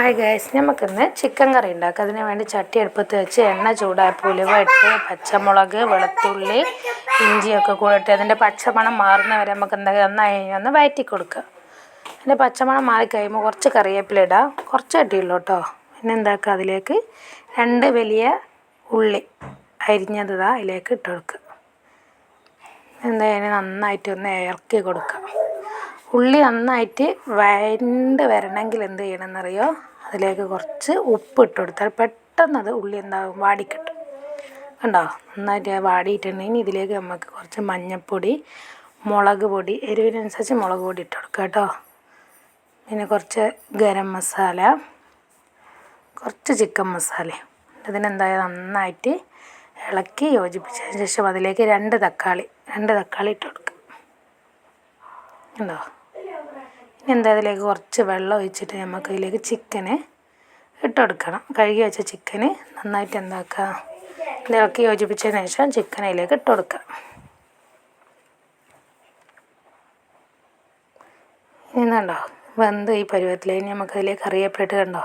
Hi guys നമുക്കിന്ന് chicken curry ഉണ്ടാക്കാം അതിന് വേണ്ടി ചട്ടി അടുപ്പത്ത് വെച്ച് എണ്ണ ചൂടാക്കി ഉലുവ ഇട്ട് പച്ചമുളക് വെളുത്തുള്ളി ഇഞ്ചിയൊക്കെ കൂടെ അതിന്റെ പച്ചമണം മാറുന്ന വരെ നമുക്ക് എന്താ നന്നായി ഒന്ന് വയറ്റി കൊടുക്കുക അതിന്റെ പച്ചമണം മാറിക്കഴിയുമ്പോൾ കുറച്ച് കറിവേപ്പില ഇടാം. കുറച്ച് കട്ടിയുള്ളൂ കേട്ടോ പിന്നെ എന്താക്കുക അതിലേക്ക്? രണ്ട് വലിയ ഉള്ളി അരിഞ്ഞത് അതിലേക്ക് ഇട്ട് കൊടുക്കുക എന്തായാലും നന്നായിട്ട് ഒന്ന് ഇറക്കി കൊടുക്കുക ഉള്ളി നന്നായിട്ട് വഴണ്ട് വരണമെങ്കിൽ എന്ത് ചെയ്യണമെന്നറിയോ? അതിലേക്ക് കുറച്ച് ഉപ്പ് ഇട്ട് കൊടുത്താൽ പെട്ടെന്ന് അത് ഉള്ളി എന്താകും വാടിക്കിട്ടും. കണ്ടോ? നന്നായിട്ട് വാടിയിട്ടുണ്ടെങ്കിൽ ഇതിലേക്ക് നമുക്ക് കുറച്ച് മഞ്ഞൾപ്പൊടി മുളക് പൊടി എരിവിനനുസരിച്ച് മുളക് പൊടി ഇട്ട് കൊടുക്കുക കേട്ടോ. പിന്നെ കുറച്ച് ഗരം മസാല കുറച്ച് ചിക്കൻ മസാല. ഇതിനെന്തായ നന്നായിട്ട് ഇളക്കി യോജിപ്പിച്ചതിന് ശേഷം അതിലേക്ക് രണ്ട് തക്കാളി രണ്ട് തക്കാളി ഇട്ട് കൊടുക്കുക ഉണ്ടോ ഇനി എന്താ അതിലേക്ക് കുറച്ച് വെള്ളം ഒഴിച്ചിട്ട് നമുക്ക് ഇതിലേക്ക് ചിക്കന് ഇട്ട് കൊടുക്കണം കഴുകി വെച്ച ചിക്കന് നന്നായിട്ട് എന്താക്കുക ഇളക്കി യോജിപ്പിച്ചതിന് ശേഷം ചിക്കൻ അതിലേക്ക് ഇട്ട് കൊടുക്കുക ഇനി കണ്ടോ വെന്ത് ഈ പരുവത്തിൽ ഇനി നമുക്ക് അതിലേക്ക് കറിവേപ്പിലിട്ട് കണ്ടോ?